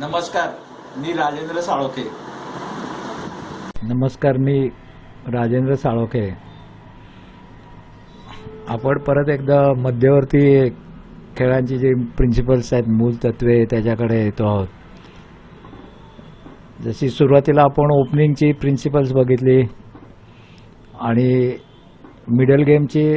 नमस्कार मी राजेंद्र साळोखे. नमस्कार मी राजेंद्र साळोखे. आपण परत एकदा मध्यवर्ती खेळांची जी प्रिन्सिपल्स आहेत मूल तत्वे त्याच्याकडे येतो आहोत. जशी सुरुवातीला आपण ओपनिंगची प्रिन्सिपल्स बघितली आणि मिडल गेमची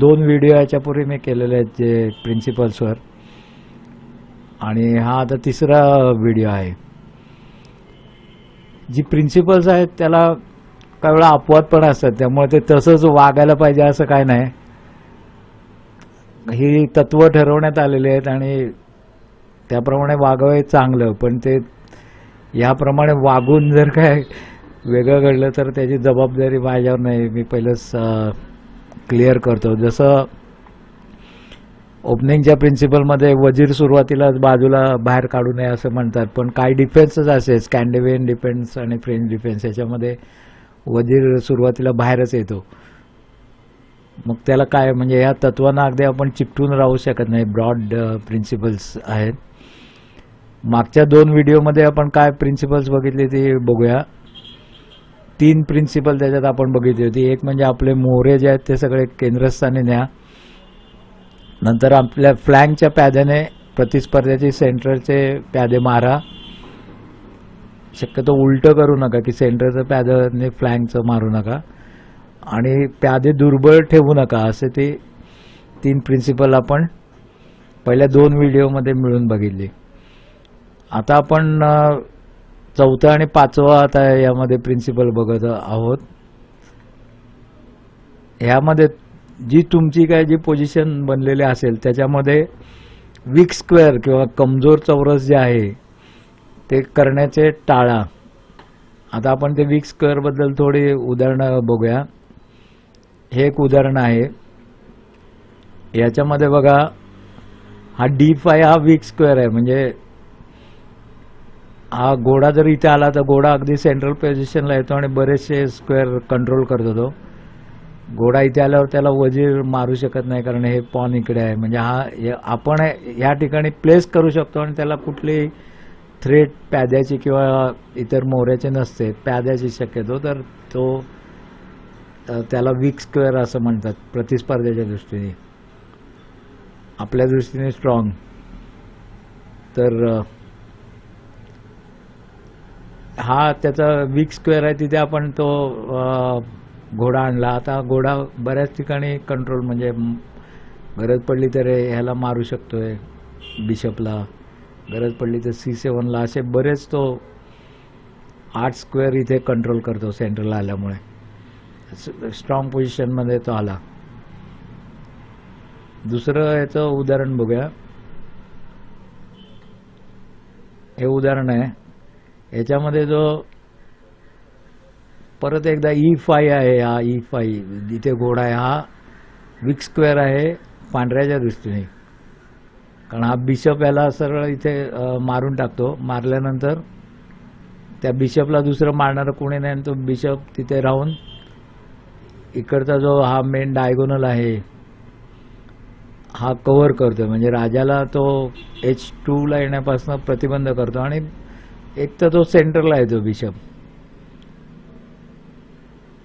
दोन व्हिडिओ याच्यापूर्वी मी केलेले आहेत जे प्रिन्सिपल्सवर आणि हा आता तिसरा व्हिडिओ आहे. जी प्रिन्सिपल्स आहेत त्याला काही वेळा अपवाद पण असतात. त्यामुळे ते तसंच वागायला पाहिजे असं काय नाही. ही तत्व ठरवण्यात आलेली आहेत आणि त्याप्रमाणे वागावं हे चांगलं. पण ते याप्रमाणे वागून जर काय वेगळं घडलं तर त्याची जबाबदारी माझ्यावर नाही. मी पहिलंच क्लिअर करतो. जसं ओपनिंगच्या प्रिन्सिपलमध्ये वजीर सुरुवातीला बाजूला बाहेर काढू नये असं म्हणतात पण काही डिफेन्सच असे स्कॅन्डिवेन डिफेन्स आणि फ्रेंच डिफेन्स याच्यामध्ये वजीर सुरुवातीला बाहेरच येतो. मग त्याला काय म्हणजे या तत्वांना अगदी आपण चिपटून राहू शकत नाही ब्रॉड प्रिन्सिपल्स आहेत. मागच्या दोन व्हिडिओमध्ये आपण काय प्रिन्सिपल्स बघितली ती बघूया. तीन प्रिन्सिपल त्याच्यात आपण बघितली होती. एक म्हणजे आपले मोहरे जे आहेत ते सगळे केंद्रस्थानी न्या. नंतर आपल्या फ्लँकच्या प्याद्याने प्रतिस्पर्ध्याचे सेंटरचे प्यादे मारा. शक्यतो उलटं करू नका की सेंटरचं प्याद्याने फ्लँकचं मारू नका. आणि प्यादे दुर्बळ ठेवू नका असे ते तीन प्रिन्सिपल आपण पहिल्या दोन व्हिडिओमध्ये मिळून बघितले. आता आपण चौथा आणि पाचवा आता यामध्ये प्रिन्सिपल बघत आहोत. ह्यामध्ये जी तुमची काय जी पोझिशन बनलेली असेल त्याच्यामध्ये वीक स्क्वेअर किंवा कमजोर चौरस जे आहे ते करण्याचे टाळा. आता आपण ते वीक स्क्वेअरबद्दल थोडी उदाहरणं बघूया. हे एक उदाहरण आहे. याच्यामध्ये बघा हा डी फाय हा वीक स्क्वेअर आहे. म्हणजे हा घोडा जर इथे आला तर घोडा अगदी सेंट्रल पोझिशनला येतो आणि बरेचसे स्क्वेअर कंट्रोल करतो तो. घोडा इथे आल्यावर त्याला वजीर मारू शकत नाही कारण हे पॉन इकडे आहे. म्हणजे हा आपण या ठिकाणी प्लेस करू शकतो आणि त्याला कुठली थ्रेट प्याद्याची किंवा इतर मोऱ्याचे नसते प्याद्याची शक्यतो. तर तो त्याला वीक स्क्वेअर असं म्हणतात प्रतिस्पर्ध्याच्या दृष्टीने. आपल्या दृष्टीने स्ट्रॉंग तर हा त्याचा वीक स्क्वेअर आहे तिथे आपण तो घोडा आणला. आता घोडा बऱ्याच ठिकाणी कंट्रोल म्हणजे गरज पडली तर ह्याला मारू शकतोय बिशपला. गरज पडली तर सी सेवनला असे बरेच तो आठ स्क्वेअर इथे कंट्रोल करतो सेंटरला आल्यामुळे. स्ट्रॉंग पोझिशनमध्ये तो आला. दुसरं याचं उदाहरण बघूया. हे उदाहरण आहे. याच्यामध्ये जो परत एकदा e ई फाय आहे हा e ई फाय इथे घोडा आहे हा. विक स्क्वेअर आहे पांढऱ्याच्या दृष्टीने. कारण हा बिशप याला सरळ इथे मारून टाकतो. मारल्यानंतर त्या बिशपला दुसरं मारणारं कोणी नाही आणि तो बिशप तिथे राहून इकडचा जो हा मेन डायगोनल आहे हा कव्हर करतो म्हणजे राजाला तो एच टूला येण्यापासून प्रतिबंध करतो आणि एक तर तो सेंटरला येतो बिशप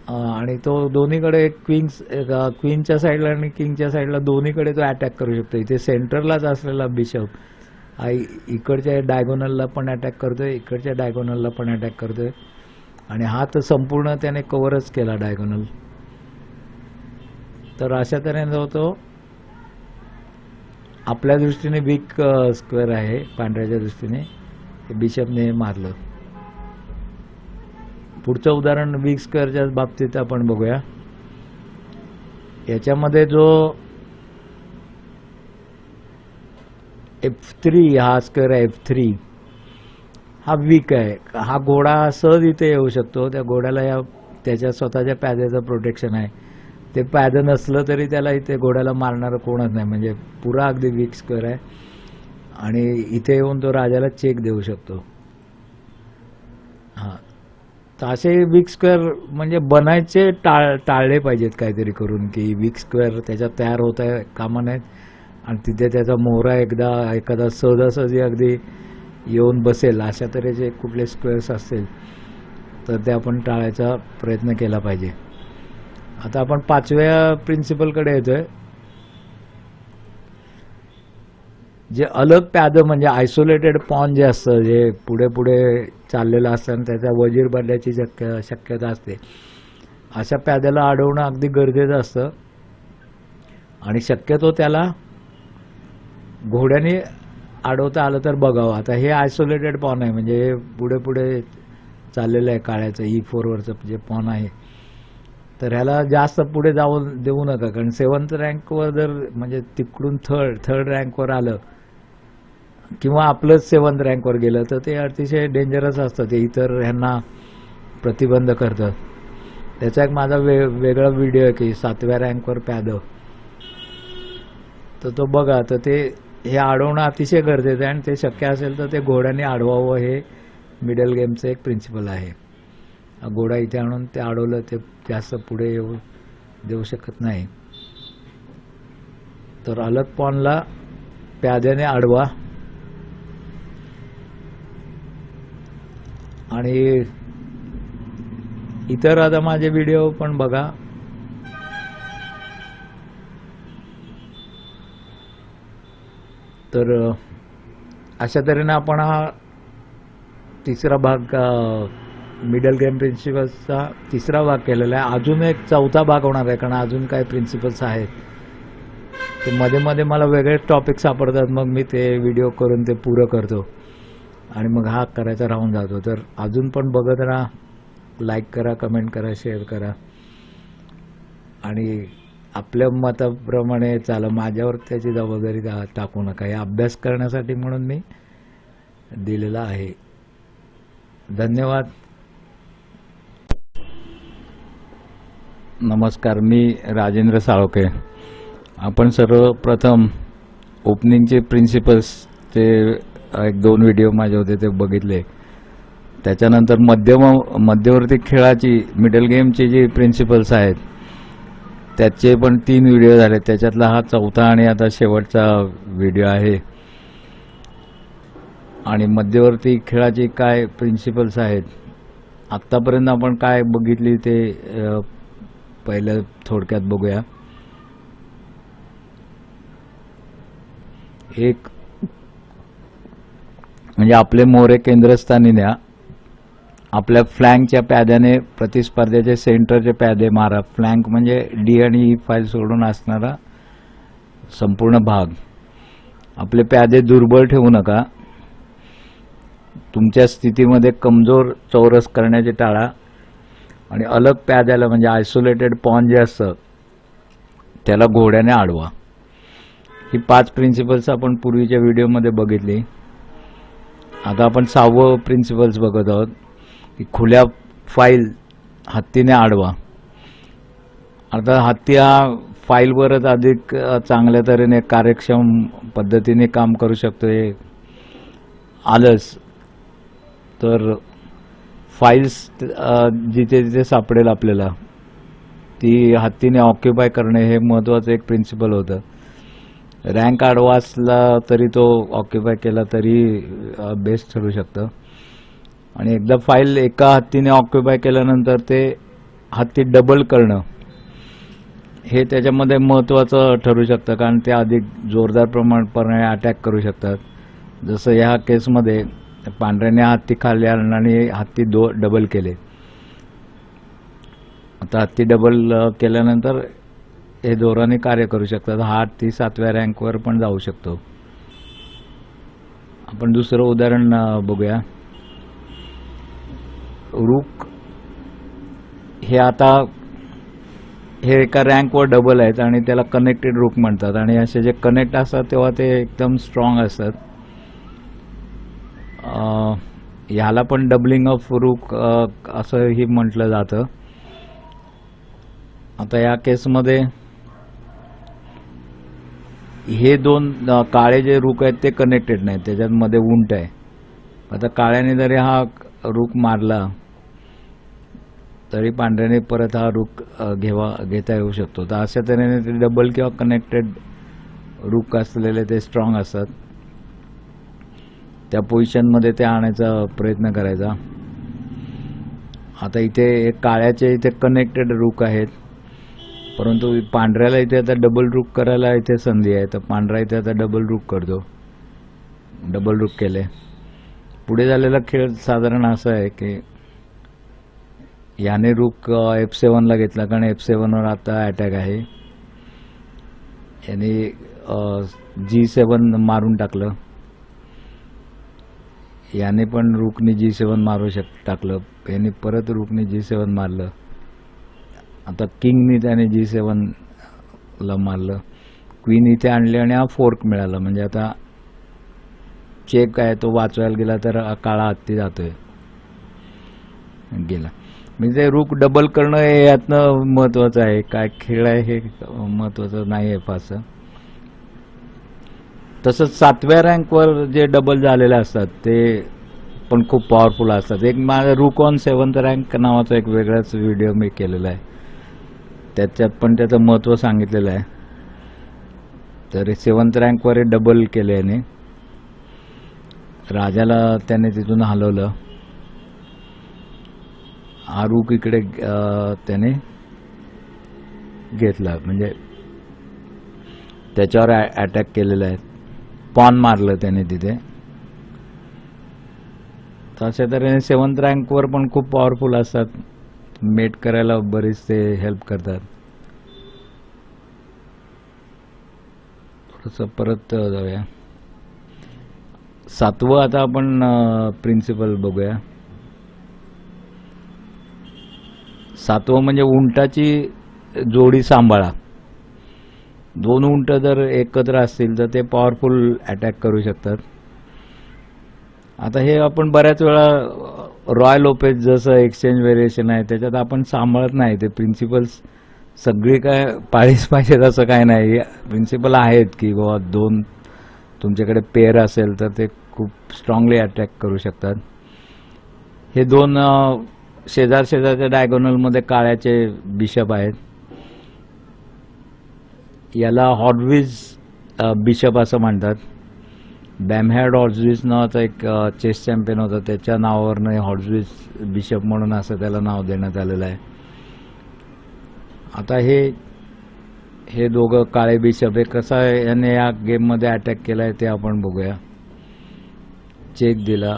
आणि तो दोन्हीकडे क्वीन्स क्वीनच्या साईडला आणि किंगच्या साईडला दोन्हीकडे तो अटॅक करू शकतो. इथे सेंटरलाच असलेला बिशप इकडच्या डायगोनलला पण अटॅक करतोय इकडच्या डायगोनलला पण अटॅक करतोय. आणि हा तर संपूर्ण त्याने कव्हरच केला डायगोनल तर अशा तऱ्हेने जो तो आपल्या दृष्टीने वीक स्क्वेअर आहे पांढऱ्याच्या दृष्टीने. बिशपने मारलं. पुढचं उदाहरण वीक बाबतीत आपण बघूया. याच्यामध्ये जो एफ थ्री हा स्क्वेअर आहे एफ थ्री हा वीक आहे. हा घोडा सहज इथे येऊ शकतो. त्या घोड्याला या त्याच्या स्वतःच्या पॅद्याचं प्रोटेक्शन आहे. ते पॅदं नसलं तरी त्याला इथे घोड्याला मारणारं कोणच नाही. म्हणजे पुरा अगदी वीक स्क्वेअर आहे. आणि इथे येऊन तो राजाला चेक देऊ शकतो. हां. तर असे वीक स्क्वेअर म्हणजे बनायचे टाळ टाळले पाहिजेत काहीतरी करून की वीक स्क्वेअर त्याच्यात तयार होत आहे कामा नाहीत. आणि तिथे त्याचा मोहरा एकदा एखादा सहजासहजी अगदी येऊन बसेल अशा तऱ्हेचे कुठले स्क्वेअर्स असतील तर ते आपण टाळायचा प्रयत्न केला पाहिजे. आता आपण पाचव्या प्रिन्सिपलकडे येतोय. जे अलग प्यादं म्हणजे आयसोलेटेड पॉन जे असतं जे पुढे पुढे चाललेलं असतं आणि त्याचा वजीर बनण्याची शक्य शक्यता असते. अशा प्याद्याला अडवणं अगदी गरजेचं असतं. आणि शक्यतो त्याला घोड्याने अडवता आलं तर बघावं. आता हे आयसोलेटेड पॉन आहे म्हणजे हे पुढे पुढे चाललेलं आहे काळ्याचं e ई फोरवरचं जे पॉन आहे. तर ह्याला जास्त पुढे जाऊ देऊ नका कारण सेवन्थ रँकवर जर म्हणजे तिकडून थर्ड थर्ड रँकवर आलं किंवा आपलंच सेवन रँकवर गेलं तर ते अतिशय डेंजरस असतं. ते इतर ह्यांना प्रतिबंध करतं. त्याचा एक माझा वे वेगळा व्हिडिओ आहे की सातव्या रँकवर प्यादं तर तो बघा तर ते हे अडवणं अतिशय गरजेचं आहे आणि ते शक्य असेल तर ते घोड्याने अडवावं हे मिडल गेमचं एक प्रिन्सिपल आहे. घोडा इथे आणून ते अडवलं ते जास्त पुढे येऊ देऊ शकत नाही. तर अलग पॉनला प्याद्याने अडवा. आणि इतर आता माझे व्हिडिओ पण बघा. तर अशा तऱ्हेनं आपण हा तिसरा भाग मिडल गेम प्रिन्सिपल्सचा तिसरा भाग केलेला आहे. अजून एक चौथा भाग होणार आहे कारण अजून काय प्रिन्सिपल्स आहेत. ते मध्ये मध्ये मला वेगळे टॉपिक सापडतात मग मी ते व्हिडिओ करून ते पुरं करतो. आणि मग हा करायचा राहून जातो. तर अजून पण बघत राहा लाईक करा कमेंट करा शेअर करा. आणि आपल्या मताप्रमाणे चाला माझ्यावर त्याची जबाबदारी टाकू नका. हे अभ्यास करण्यासाठी म्हणून मी दिलेला आहे. धन्यवाद. नमस्कार मी राजेंद्र साळोके आपण सर्वप्रथम ओपनिंगचे प्रिन्सिपल्सचे एक दोन व्हिडिओ माझे होते ते बघितले. त्याच्यानंतर मध्यम मध्यवर्ती खेळाची मिडल गेमचे जे प्रिन्सिपल्स आहेत त्याचे पण तीन व्हिडिओ झाले. त्याच्यातला हा चौथा आणि आता शेवटचा व्हिडिओ आहे. आणि मध्यवर्ती खेळाचे काय प्रिन्सिपल्स आहेत? आत्तापर्यंत आपण काय बघितली ते पहिलं थोडक्यात बघूया. एक म्हणजे आपले मोरे केंद्रस्थानी द्या आपल्या फ्लँकच्या प्याद्याने प्रतिस्पर्ध्याचे सेंटरचे प्यादे मारा. फ्लँक म्हणजे डी आणि ई फाईल सोडून असणारा संपूर्ण भाग. आपले प्यादे दुर्बल ठेवू नका. तुमच्या स्थितीमध्ये कमजोर चौरस करण्याचे टाळा. आणि अलग प्याद्याला म्हणजे आयसोलेटेड पॉन जे असतं त्याला घोड्याने आडवा. ही पाच प्रिन्सिपल्स आपण पूर्वीच्या व्हिडिओमध्ये बघितली. आता आपण सहावं प्रिन्सिपल्स बघत आहोत. की खुल्या फाईल हत्तीने आडवा. आता हत्ती हा फाईलवरच अधिक चांगल्या तऱ्हेने कार्यक्षम पद्धतीने काम करू शकतो हे आलंच तर फाईल्स जिथे जिथे सापडेल आपल्याला ती हत्तीने ऑक्युपाय करणे हे महत्त्वाचं एक प्रिन्सिपल होतं. रँक आडवा तरी तो ऑक्युपाय केला तरी बेस्ट ठरू शकतं. आणि एकदा फाईल एका हत्तीने ऑक्युपाय केल्यानंतर ते हत्ती डबल करणं हे त्याच्यामध्ये महत्त्वाचं ठरू शकतं. कारण ते अधिक जोरदार प्रमाणपणे अटॅक करू शकतात. जसं ह्या केसमध्ये पांढऱ्याने हत्ती खाल्ल्या आणि हत्ती दो डबल केले. आता हत्ती डबल केल्यानंतर हे जोराने कार्य करू शकतात. हा ती सातव्या रँकवर पण जाऊ शकतो. आपण दुसरं उदाहरण बघूया. रूक हे आता हे एका रँकवर डबल आहेत आणि त्याला कनेक्टेड रूक म्हणतात. आणि असे जे कनेक्ट असतात तेव्हा ते एकदम स्ट्रॉंग असतात. ह्याला पण डबलिंग ऑफ रूक असंही म्हटलं जातं. आता या केसमध्ये हे दोन काळे जे रुख आहेत ते कनेक्टेड नाहीत. त्याच्यात मध्ये उंट आहे. आता काळ्याने जरी हा रुख मारला तरी पांढऱ्याने परत हा रुख घेवा घेता येऊ शकतो. तर अशा तऱ्हेने ते डबल किंवा कनेक्टेड रुख असलेले ते स्ट्रॉंग असतात. त्या पोझिशनमध्ये ते आणायचा प्रयत्न करायचा. आता इथे एक काळ्याचे इथे कनेक्टेड रुख आहेत. परंतु पांढऱ्याला इथे आता डबल रुक करायला इथे संधी आहे. तर पांढरा इथे आता डबल रुक करतो. डबल रुक केले. पुढे झालेला खेळ साधारण असा आहे की याने रुक एफ सेवनला घेतला कारण एफ सेवनवर आता अटॅक आहे. याने जी सेवन मारून टाकलं. याने पण रुकने जी सेवन मारू शक टाकलं. याने परत रुकने जी सेवन मारलं. आता किंगनी त्याने जी सेवनला मारलं. क्वीन इथे आणली आणि हा फोर्क मिळाला. म्हणजे आता चेक काय तो वाचवायला गेला तर काळा हत्ती जातोय. गेला. म्हणजे ते रूक डबल करणं हे यातनं महत्वाचं आहे. काय खेळ आहे हे महत्वाचं नाही आहे फारसं. तसंच सातव्या रँकवर जे डबल झालेले असतात ते पण खूप पॉवरफुल असतात. एक माझा रूक ऑन सेवन्थ रँक नावाचा एक वेगळाच व्हिडिओ मी केलेला आहे. त्याच्यात पण त्याचं महत्त्व सांगितलेलं आहे. तर सेवन्थ रँकवर डबल केले याने. राजाला त्याने तिथून हलवलं. आरूक इकडे त्याने घेतला. म्हणजे त्याच्यावर अटॅक केलेला आहे. पॉन मारलं त्याने तिथे. तर अशा तऱ्हेने सेवन्थ रँकवर पण खूप पॉवरफुल असतात. मेट करायला बरेचसे हेल्प करतात. थोडंसं परत जाऊया. सातवं आता आपण प्रिन्सिपल बघूया. सातवं म्हणजे उंटाची जोडी सांभाळा. दोन उंट जर एकत्र असतील तर ते पॉवरफुल अटॅक करू शकतात. आता हे आपण बऱ्याच वेळा रॉयल ओपेज जसं एक्सचेंज व्हेरिएशन आहे त्याच्यात आपण सांभाळत नाही. ते प्रिन्सिपल्स सगळी काय पाळीच पाहिजेत असं काय नाही. प्रिन्सिपल आहेत की बाबा दोन तुमच्याकडे पेअर असेल तर ते खूप स्ट्रॉंगली अटॅक करू शकतात. हे दोन शेजार शेजारच्या डायगोनलमध्ये काळ्याचे बिशप आहेत. याला हॉडविज बिशप असं म्हणतात. बॅमहॅड हॉडविज नावाचा एक चेस चॅम्पियन होता. त्याच्या नावावरनं हॉडविज बिशप म्हणून असं त्याला नाव देण्यात आलेलं आहे. आता हे हे दोघं काळे बिशप हे कसं याने या गेममध्ये अटॅक केला आहे ते आपण बघूया. चेक दिला.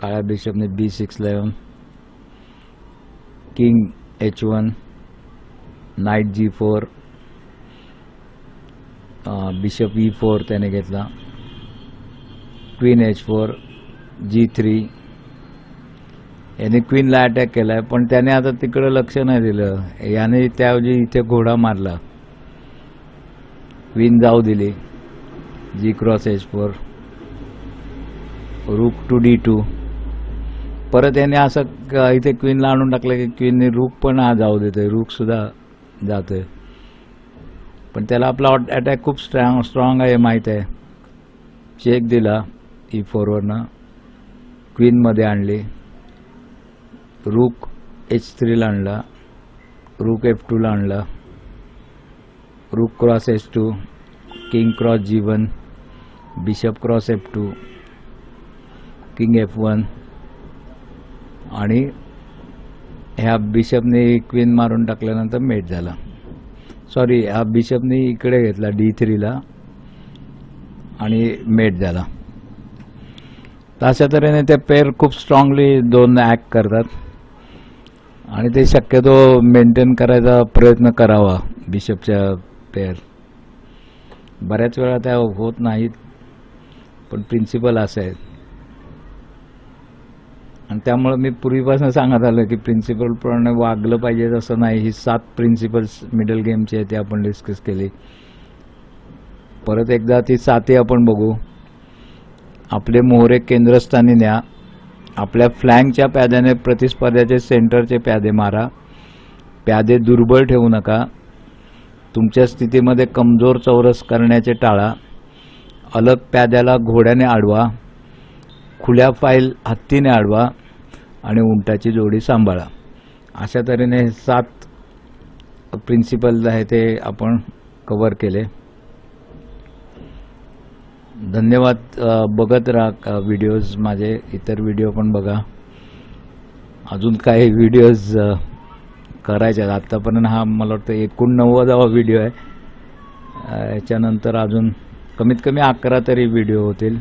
काळ्या बिशपने B six eleven king H one knight G four bishop E four त्याने घेतला. Queen H four G three याने क्वीनला अटॅक केलाय पण त्याने आता तिकडं लक्ष नाही दिलं. याने त्याऐवजी इथे घोडा मारला. क्वीन जाऊ दिली. G cross H four rook to D two परत याने असं इथे क्वीनला आणून टाकलं की क्वीनने रूक पण हा जाऊ देतोय. रूक सुद्धा जातोय. पण त्याला आपला अटॅक खूप स्ट्रॉंग स्ट्रॉंग आहे माहीत आहे. चेक दिला. E ई फोरवरनं क्वीनमध्ये आणली. रूक एच थ्रीला आणला. रूक एफ टूला आणला. Rook cross H two king cross G one bishop cross F two king F one आणि ह्या बिशपने क्वीन मारून टाकल्यानंतर मेट झाला. सॉरी हा बिशपने इकडे घेतला डी थ्रीला आणि मेट झाला. तर अशा तऱ्हेने ते पेअर खूप स्ट्रॉंगली दोन ॲक्ट करतात. आणि ते शक्यतो मेंटेन करायचा प्रयत्न करावा बिशपच्या पेअर बऱ्याच वेळा त्या होत नाहीत पण प्रिन्सिपल असं आहे आणि त्यामुळं मी पूर्वीपासून सांगत आलो की प्रिन्सिपलप्रमाणे वागलं पाहिजे असं नाही. ही सात प्रिन्सिपल्स मिडल गेमची आहे ते आपण डिस्कस केली. परत एकदा ती सातही आपण बघू. आपले मोहरे केंद्रस्थानी न्या. आपल्या फ्लँकच्या प्याद्याने प्रतिस्पर्ध्याचे सेंटरचे प्यादे मारा. प्यादे दुर्बळ ठेवू नका. तुमच्या स्थितीमध्ये कमजोर चौरस करण्याचे टाळा. अलग प्याद्याला घोड्याने आडवा. खुल्या फाईल हत्तीने आडवा आणि उंटाची जोडी सांभाळा. अशा तऱ्हेने सात प्रिन्सिपल आहे ते आपण कवर केले. धन्यवाद बघत राहा व्हिडिओज माझे इतर व्हिडिओ पण बघा. अजून काही व्हिडिओज करायचे आहेत. आत्तापर्यंत हा मला वाटतं एकोणनव्वदावा व्हिडिओ आहे. याच्यानंतर अजून कमीत कमी अकरा तरी व्हिडिओ होतील.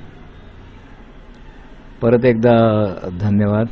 परत एकदा धन्यवाद.